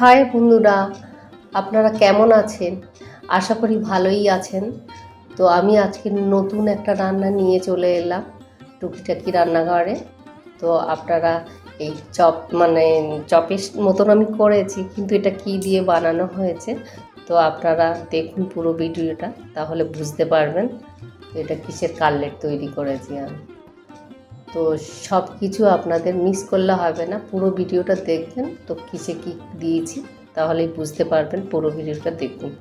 High বন্ধুরা, আপনারা কেমন আছেন? আশা করি ভালোই আছেন। তো আমি আজকে নতুন একটা রান্না নিয়ে চলে এলাম, টুকিটাকি রান্নাঘরে। তো আপনারা এই চপ মানে চপের মতন আমি করেছি, কিন্তু এটা কি দিয়ে বানানো হয়েছে, তো আপনারা দেখুন পুরো ভিডিওটা, তাহলে বুঝতে পারবেন। এটা কিসের কাটলেট তৈরি করেছি আমি। তো সব কিছু আপনাদের মিস করলে হবে না। পুরো ভিডিওটা দেখবেন। তো কিসে কি দিয়েছি তাহলেই বুঝতে পারবেন পুরো ভিডিওটা দেখুন।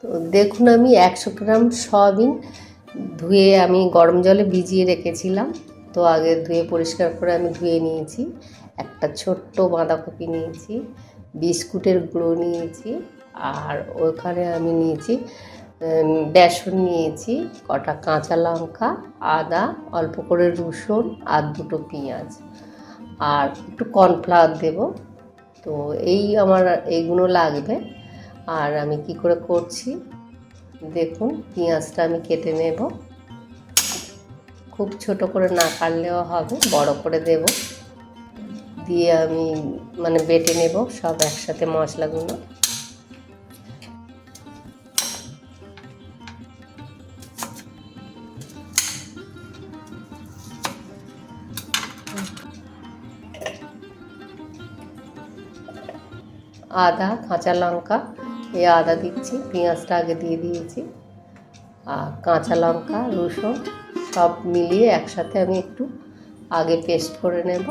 তো দেখুন আমি একশো গ্রাম সয়াবিন ধুয়ে আমি গরম জলে ভিজিয়ে রেখেছিলাম। তো আগে ধুয়ে পরিষ্কার করে আমি ধুয়ে নিয়েছি। একটা ছোট্ট বাঁধাকপি নিয়েছি, বিস্কুটের গুঁড়ো নিয়েছি, আর ওখানে আমি নিয়েছি বেসন নিয়েছি, কটা কাঁচা লঙ্কা, আদা, অল্প করে রসুন আর দুটো পেঁয়াজ। আর একটু কর্নফ্লাওয়ার দেব। তো এই আমার এইগুলো লাগবে। আর আমি কি করে করছি? দেখুন, পেঁয়াজটা আমি কেটে নেব। খুব ছোট করে না কাটলেও হবে, বড় করে দেব। দিয়ে আমি মানে বেটে নেব সব একসাথে মশলাগুলো। আদা, কাঁচা লঙ্কা, এই আদা দিচ্ছি, পেঁয়াজটা আগে দিয়ে দিয়েছি। আর কাঁচা লঙ্কা, রসুন সব মিলিয়ে একসাথে আমি একটু আগে পেস্ট করে নেব।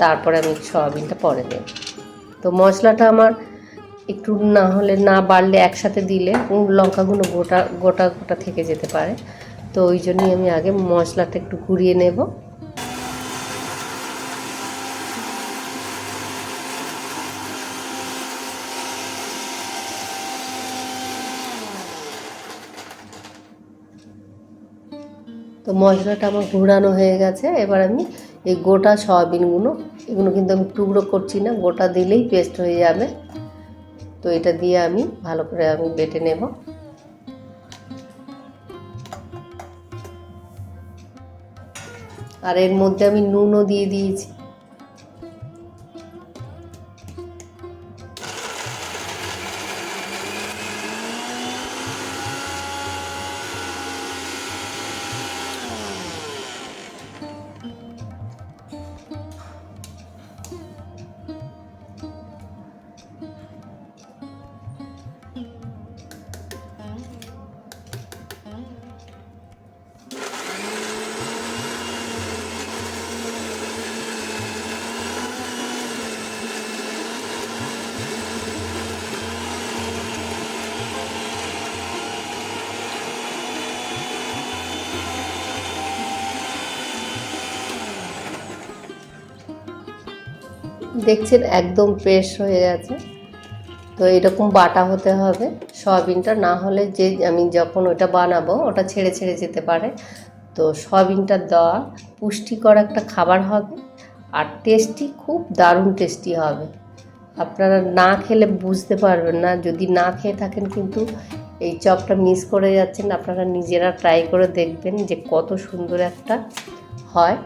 তারপরে আমি সয়াবিনটা পরে দেব তো মশলাটা আমার একটু না হলে না বাড়লে একসাথে দিলে লঙ্কাগুলো গোটা গোটা গোটা থেকে যেতে পারে। তো ওই জন্যই আমি আগে মশলাটা একটু ঘুরিয়ে নেব। মশলাটা আমার ঘুরানো হয়ে গেছে। এবার আমি এই গোটা সয়াবিনগুলো, এগুলো কিন্তু আমি টুকরো করছি না, গোটা দিলেই পেস্ট হয়ে যাবে। তো এটা দিয়ে আমি ভালো করে আমি বেটে নেব। আর এর মধ্যে আমি নুনও দিয়ে দিয়েছি। দেখছেন একদম ফ্রেশ হয়ে গেছে। তো এরকম বাটা হতে হবে। সয়াবিনটা না হলে যে আমি যখন ওটা বানাবো, ওটা ছেড়ে ছেড়ে যেতে পারে। তো সয়াবিনটা দেওয়া পুষ্টিকর একটা খাবার হবে আর টেস্টি খুব দারুণ টেস্টি হবে। আপনারা না খেলে বুঝতে পারবেন না, যদি না খেয়ে থাকেন কিন্তু এই চপটা মিস করে যাচ্ছেন, আপনারা নিজেরা ট্রাই করে দেখবেন যে কত সুন্দর একটা হয়।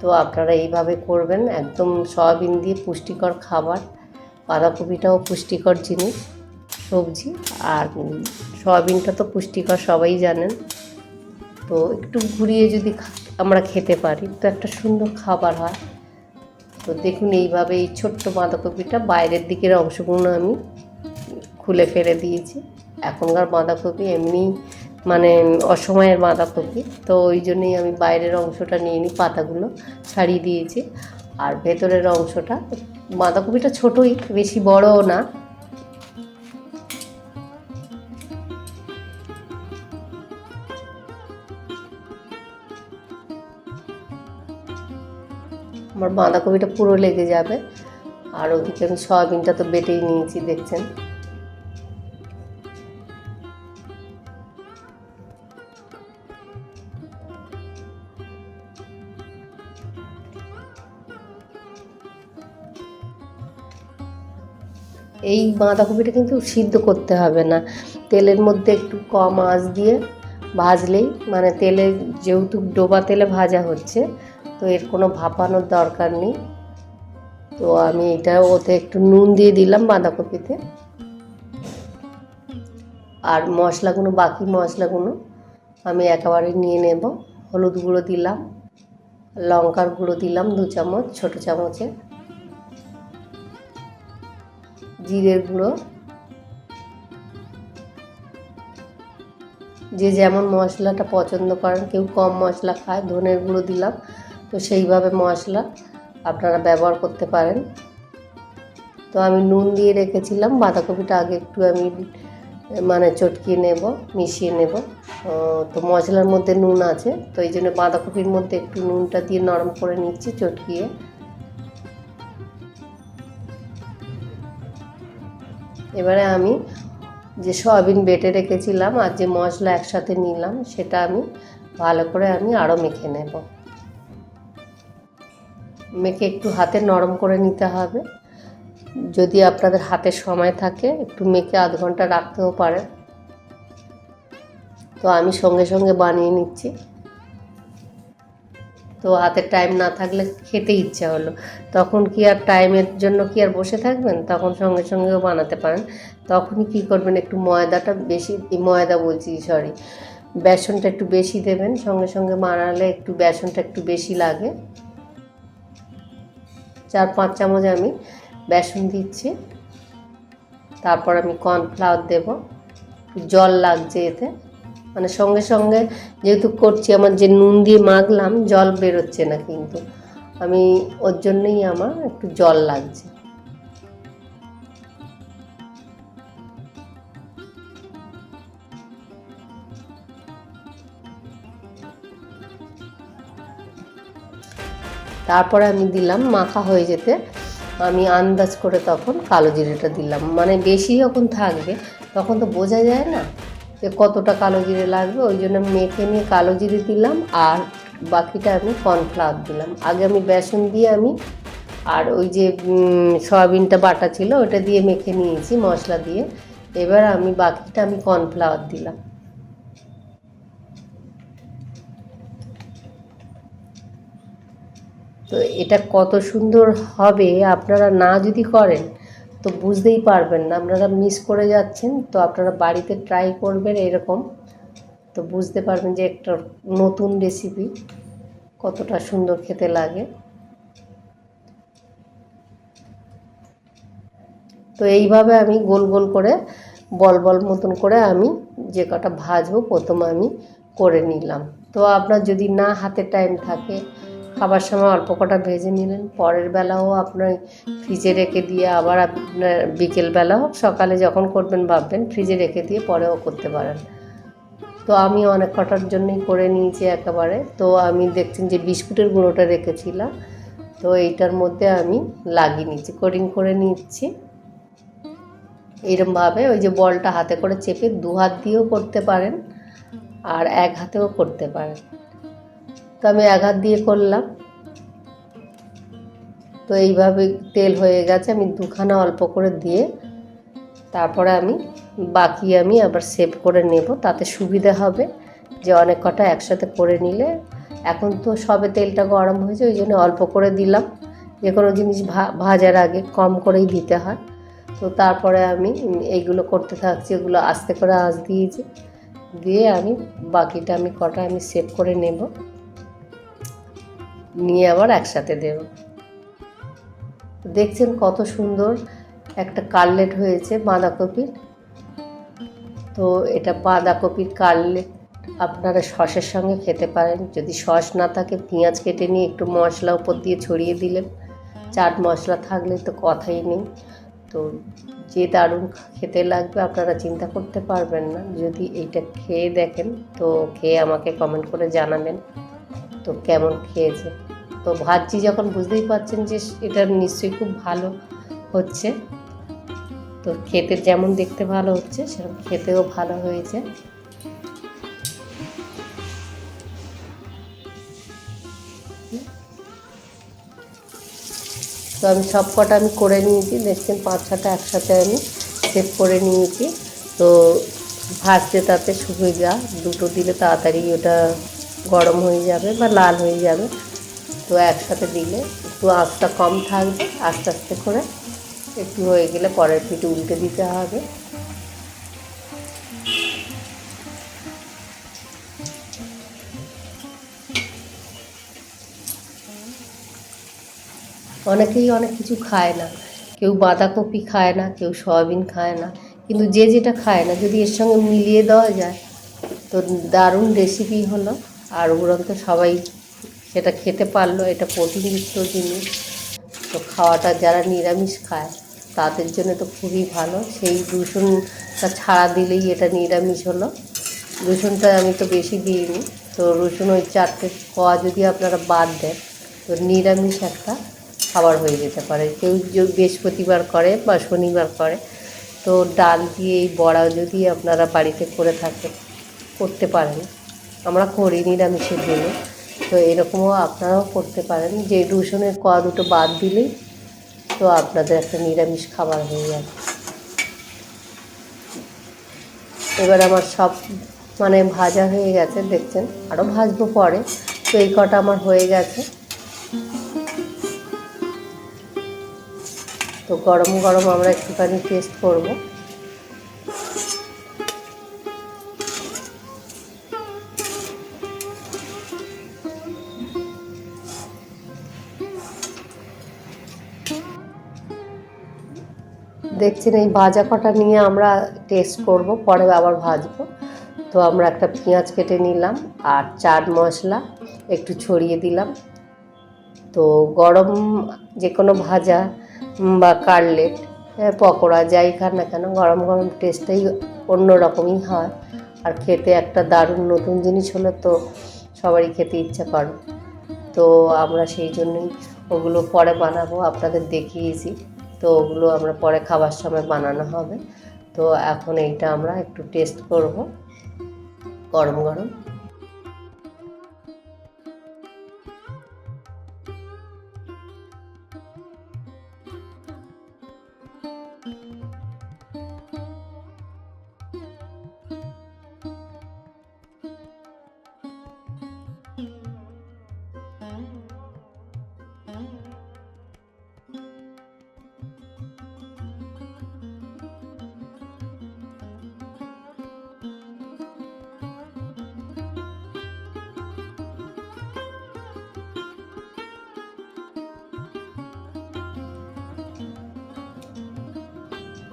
তো আপনারা এইভাবে করবেন, একদম সয়াবিন দিয়ে পুষ্টিকর খাবার, বাঁধাকপিটাও পুষ্টিকর জিনিস, সবজি, আর সয়াবিনটা তো পুষ্টিকর সবাই জানেন। তো একটু ঘুরিয়ে যদি আমরা খেতে পারি, তো একটা সুন্দর খাবার হয়। তো দেখুন এইভাবে এই ছোট্ট বাঁধাকপিটা বাইরের দিকের অংশগুলো আমি খুলে ফেলে দিয়েছি। এখনকার বাঁধাকপি এমনি মানে অসময়ের বাঁধাকপি। তো ওই জন্যই আমি বাইরের অংশটা নিয়ে নিই, পাতাগুলো ছাড়িয়ে দিয়েছি। আর ভেতরের অংশটা, বাঁধাকপিটা ছোটোই, বেশি বড়ও না। আমার বাঁধাকপিটা পুরো লেগে যাবে। আর ওদিকে আমি সয়াবিনটা তো বেটেই নিয়েছি, দেখছেন? এই বাঁধাকপিটা কিন্তু সিদ্ধ করতে হবে না। তেলের মধ্যে একটু কম আঁচ দিয়ে ভাজলেই মানে তেলে যেহেতু ডোবা তেলে ভাজা হচ্ছে, তো এর কোনো ভাপানোর দরকার নেই। তো আমি এটা ওতে একটু নুন দিয়ে দিলাম বাঁধাকপিতে আর মশলাগুলো, বাকি মশলাগুলো আমি একেবারে নিয়ে নেব। হলুদ গুঁড়ো দিলাম, লঙ্কার গুঁড়ো দিলাম দু চামচ, ছোটো চামচে জিরের গুঁড়ো। যে যেমন মশলাটা পছন্দ করেন, কেউ কম মশলা খায়, ধনের গুঁড়ো দিলাম, তো সেইভাবে মশলা আপনারা ব্যবহার করতে পারেন। তো আমি নুন দিয়ে রেখেছিলাম, বাঁধাকপিটা আগে একটু আমি মানে চটকিয়ে নেব, মিশিয়ে নেব। তো মশলার মধ্যে নুন আছে, তো এই জন্য বাঁধাকপির মধ্যে একটু নুনটা দিয়ে নরম করে নিচ্ছি, চটকিয়ে। এবারে আমি যে সয়াবিন বেটে রেখেছিলাম আর যে মশলা একসাথে নিলাম, সেটা আমি ভালো করে আমি আরও মেখে নেব। মেখে একটু হাতে নরম করে নিতে হবে। যদি আপনাদের হাতে সময় থাকে, একটু মেখে আধ ঘণ্টা রাখতেও পারেন। তো আমি সঙ্গে সঙ্গে বানিয়ে নিচ্ছি। তো হাতে টাইম না থাকলে খেতে ইচ্ছা হলো। তখন কি আর টাইমের জন্য কি আর বসে থাকবেন? তখন সঙ্গে সঙ্গেও বানাতে পারেন। তখনই কি করবেন? একটু ময়দাটা বেশি ময়দা বলছি সরি বেসনটা একটু বেশি দেবেন। সঙ্গে সঙ্গে বানালে একটু বেসনটা একটু বেশি লাগে। চার, পাঁচ চামচ আমি বেসন দিচ্ছি। তারপর আমি কর্নফ্লাওয়ার দেব। জল লাগছে এতে। মানে সঙ্গে সঙ্গে যেহেতু করছি, আমার যে নুন দিয়ে মাখলাম, জল বেরোচ্ছে না কিন্তু। আমি ওর জন্যই আমার একটু জল লাগছে। তারপরে আমি দিলাম মাখা হয়ে যেতে। আমি আন্দাজ করে তখন কালো জিরেটা দিলাম। মানে বেশি যখন থাকবে, তখন তো বোঝা যায় না। যে কতটা কালো জিরে লাগবে, ওই জন্য মেখে নিয়ে কালো জিরে দিলাম আর বাকিটা আমি কর্নফ্লাওয়ার দিলাম। আগে আমি বেসন দিয়ে আমি আর ওই যে সয়াবিনটা বাটা ছিল, ওটা দিয়ে মেখে নিয়েছি মশলা দিয়ে। এবার আমি বাকিটা আমি কর্নফ্লাওয়ার দিলাম। তো এটা কত সুন্দর হবে, আপনারা না যদি করেন তো বুঝতেই পারবেন না, আপনারা মিস করে যাচ্ছেন, তো আপনারা বাড়িতে ট্রাই করবেন এরকম, তো বুঝতে পারবেন যে একটা নতুন রেসিপি কতটা সুন্দর খেতে লাগে। তো এইভাবে আমি গোল গোল করে, বল বল মতন করে আমি যে কটা ভাজবো প্রথম আমি করে নিলাম। তো আপনার যদি না হাতে টাইম থাকে খাবার সময় অল্প কটা ভেজে নিলেন পরের বেলাও আপনার ফ্রিজে রেখে দিয়ে আবার আপনার বিকেলবেলা হোক সকালে যখন করবেন ভাববেন, ফ্রিজে রেখে দিয়ে পরেও করতে পারেন। তো আমি অনেক কটার জন্যই করে নিয়েছি একেবারে। তো আমি দেখছেন যে বিস্কুটের গুঁড়োটা রেখেছিলাম। তো এইটার মধ্যে আমি লাগিয়ে নিচ্ছি কোডিং করে নিচ্ছি। এরমভাবে ওই যে বলটা হাতে করে চেপে দু হাত দিয়েও করতে পারেন আর এক হাতেও করতে পারেন। তো আমি এক হাত দিয়ে করলাম। তো এইভাবে তেল হয়ে গেছে, আমি দুখানা অল্প করে দিয়ে তারপরে আমি বাকি আমি আবার সেভ করে নেব, তাতে সুবিধা হবে যে অনেক কটা একসাথে করে নিলে। এখন তো সবে তেলটা গরম হয়েছে, ওই জন্য অল্প করে দিলাম। যে কোনো জিনিস ভাজার আগে কম করেই দিতে হয়। তো তারপরে আমি এইগুলো করতে থাকছি এগুলো আস্তে করে আঁচ দিয়েছি। দিয়ে আমি বাকিটা আমি কটা আমি সেভ করে নেব। নিয়ে আবার একসাথে দেব। দেখছেন কত সুন্দর একটা কাটলেট হয়েছে বাঁধাকপির? তো এটা বাঁধাকপির কাটলেট আপনারা সসের সঙ্গে খেতে পারেন। যদি সস না থাকে, পেঁয়াজ কেটে নিয়ে একটু মশলা উপর দিয়ে ছড়িয়ে দিলেন। চাট মশলা থাকলে তো কথাই নেই। তো যে দারুণ খেতে লাগবে আপনারা চিন্তা করতে পারবেন না। যদি এইটা খেয়ে দেখেন, তো খেয়ে আমাকে কমেন্ট করে জানাবেন। তো কেমন খেয়েছে? তো ভাবছি যখন বুঝতেই পারছেন যে এটা নিশ্চয়ই খুব ভালো হচ্ছে, তো খেতে যেমন দেখতে ভালো হচ্ছে, সেরকম খেতেও ভালো হয়েছে। তো আমি সব কটা আমি করে নিয়েছি, দেখছেন পাঁচ ছটা একসাথে আমি সেট করে নিয়েছি। তো ভাজতে তাতে সুবিধা দুটো দিলে তাড়াতাড়ি ওটা গরম হয়ে যাবে বা লাল হয়ে যাবে। তো একসাথে দিলে একটু আঁচটা কম থাকবে। আস্তে আস্তে করে একটু হয়ে গেলে পরের পিঠে উল্টে দিতে হবে। অনেকেই অনেক কিছু খায় না। কেউ বাঁধাকপি খায় না, কেউ সয়াবিন খায় না। কিন্তু যে যেটা খায় না, যদি এর সঙ্গে মিলিয়ে দেওয়া যায়, তো দারুণ রেসিপি হলো। আর উপরন্ত সবাই সেটা খেতে পারল, এটা প্রোটিনযুক্ত জিনিস তো খাওয়াটা যারা নিরামিষ খায়, তাদের জন্য তো খুবই ভালো। সেই রসুনটা ছাড়া দিলেই এটা নিরামিষ হলো। রসুনটা আমি তো বেশি দিইনি। তো রসুন ওই চারটে কোয়া যদি আপনারা বাদ দেন, তো নিরামিষ একটা খাবার হয়ে যেতে পারে। কেউ বৃহস্পতিবার করে বা শনিবার করে, তো ডাল দিয়ে এই বড়া যদি আপনারা বাড়িতে করে থাকেন করতে পারেন। আমরা করি নিরামিষের জন্য। তো এরকমও আপনারাও করতে পারেন। যে রসুনের কোয়া দুটো বাদ দিলেই তো আপনাদের একটা নিরামিষ খাবার হয়ে যাবে এবার আমার সব মানে ভাজা হয়ে গেছে, দেখছেন? আরও ভাজবো পরে। তো এই কটা আমার হয়ে গেছে। তো গরম গরম আমরা একটুখানি টেস্ট করব। দেখছেন এই ভাজা কটা নিয়ে আমরা টেস্ট করব পরে আবার ভাজবো। তো আমরা একটা পেঁয়াজ কেটে নিলাম আর চাট মশলা একটু ছড়িয়ে দিলাম। তো গরম যে কোনো ভাজা বা কাটলেট হ্যাঁ, পকোড়া যাই খান না কেন গরম গরম টেস্টটাই অন্য রকমই হয়। আর খেতে একটা দারুণ নতুন জিনিস হলে তো সবারই খেতে ইচ্ছা করে। তো আমরা সেই জন্যই ওগুলো পরে বানাবো আপনাদের দেখিয়েছি। তো ওগুলো আমরা পরে খাবার সময় বানানো হবে। তো এখন এইটা আমরা একটু টেস্ট করব। গরম গরম।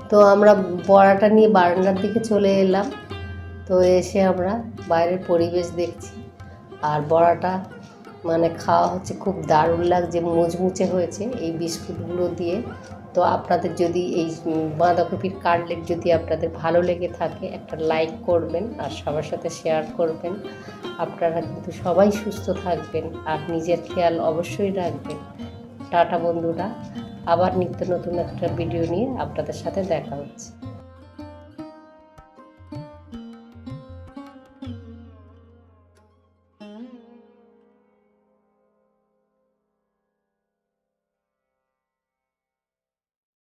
তো আমরা বড়াটা নিয়ে বারান্দার দিকে চলে এলাম। তো এসে আমরা বাইরের পরিবেশ দেখছি। আর বড়াটা মানে খাওয়া হচ্ছে খুব দারুণ লাগছে, মুচমুচে হয়েছে এই বিস্কুটগুলো দিয়ে। তো আপনাদের যদি এই বাঁধাকপির কাটলেট যদি আপনাদের ভালো লেগে থাকে, একটা লাইক করবেন আর সবার সাথে শেয়ার করবেন। আপনারা কিন্তু সবাই সুস্থ থাকবেন আর নিজের খেয়াল অবশ্যই রাখবেন। টাটা বন্ধুরা। আবার নিত্য নতুন একটা ভিডিও নিয়ে আপনাদের সাথে দেখা হচ্ছে।